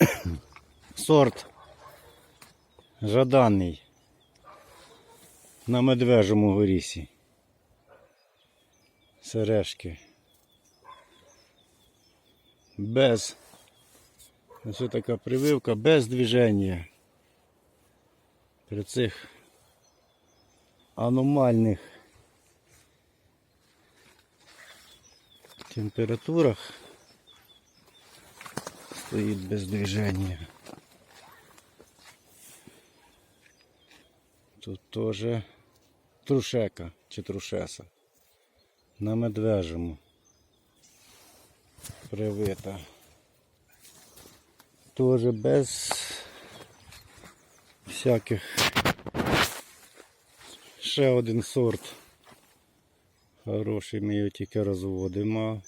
Сорт жаданий на медвежому горісі. Сережки. Без. Ось така прививка без движення. При цих аномальних температурах стоїть без движення. Тут теж трушека чи трушеса. На медвежому. Привита. Теж без всяких ще один сорт. Хороший, ми його тільки розводимо.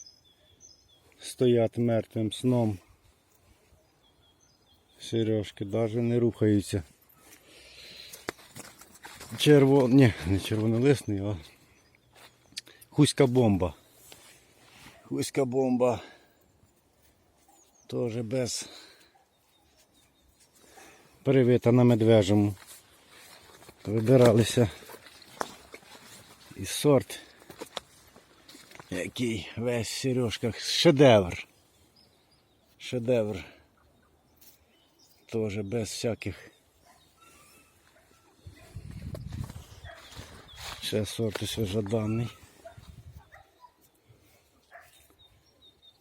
Стоять мертвим сном. Сережки навіть не рухаються. Червон... Ні, не червонолисний, а хуська бомба. Хуська бомба. Теж без привита на медвежому. Вибиралися і сорт, який весь в сережках шедевр. Шедевр. Теж без всяких. Ще сорт ось жаданий.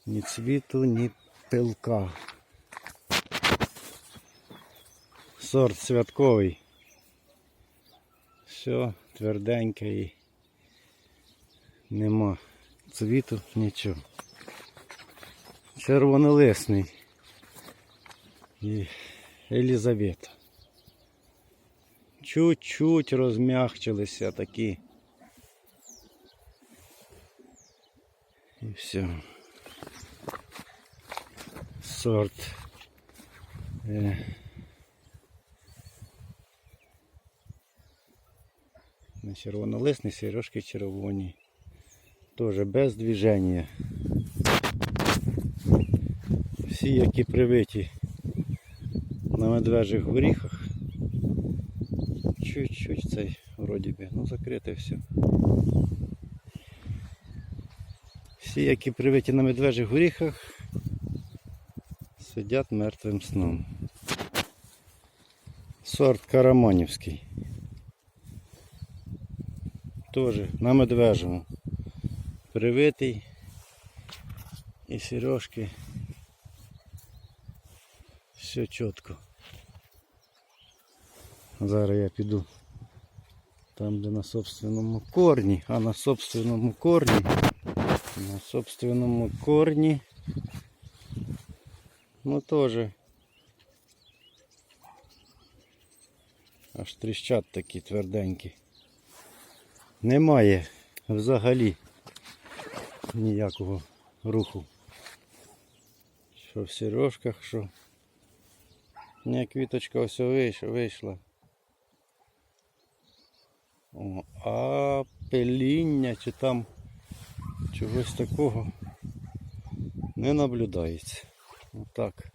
Ні цвіту, ні пилка. Сорт святковий. Все тверденьке і нема цвіту, нічого. Червонолисний і Елізавета. Чуть-чуть розмягчилися такі. І все. Сорт. Е, Не червонолисний, сережки червоні. Тоже без движення. Всі, які привиті на медвежих горіхах. Чуть-чуть цей вроді би, ну закрите все. Всі, які привиті на медвежих горіхах, сидять мертвим сном. Сорт Караманівський. Тоже на медвежому. Привитий. І сережки. Все чітко. Зараз я піду там, де на собственному корні, а на собственному корні, на собственному корні, ну теж аж тріщать такі тверденькі. Немає взагалі ніякого руху. Що в сережках, що ні, квіточка ось вийшла. А пиління чи там чогось такого не наблюдається. Отак.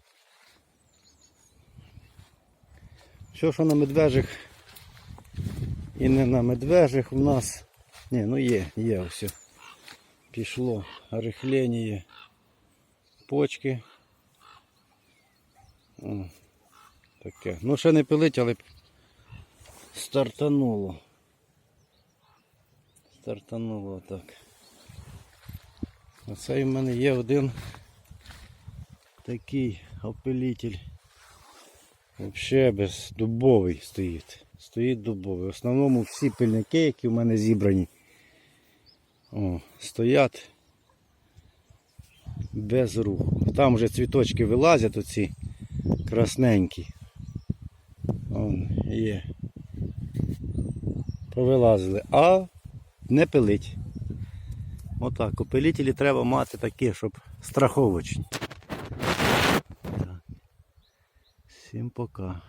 Що що на медвежих і не на медвежих у нас. Ні, ну є, є все. Пішло рихлення почки. О, таке. Ну ще не пилить, але стартануло. Стартануло так. Оце в мене є один такий опилитель. Взагалі без дубовий стоїть. Стоїть дубовий. В основному всі пильники, які в мене зібрані, о, стоять без руху. Там вже цвіточки вилазять оці красненькі. Вон є. Повилазили. А не пилить. Отак. Опилителі треба мати такі, щоб страховочні. Так. Всім пока.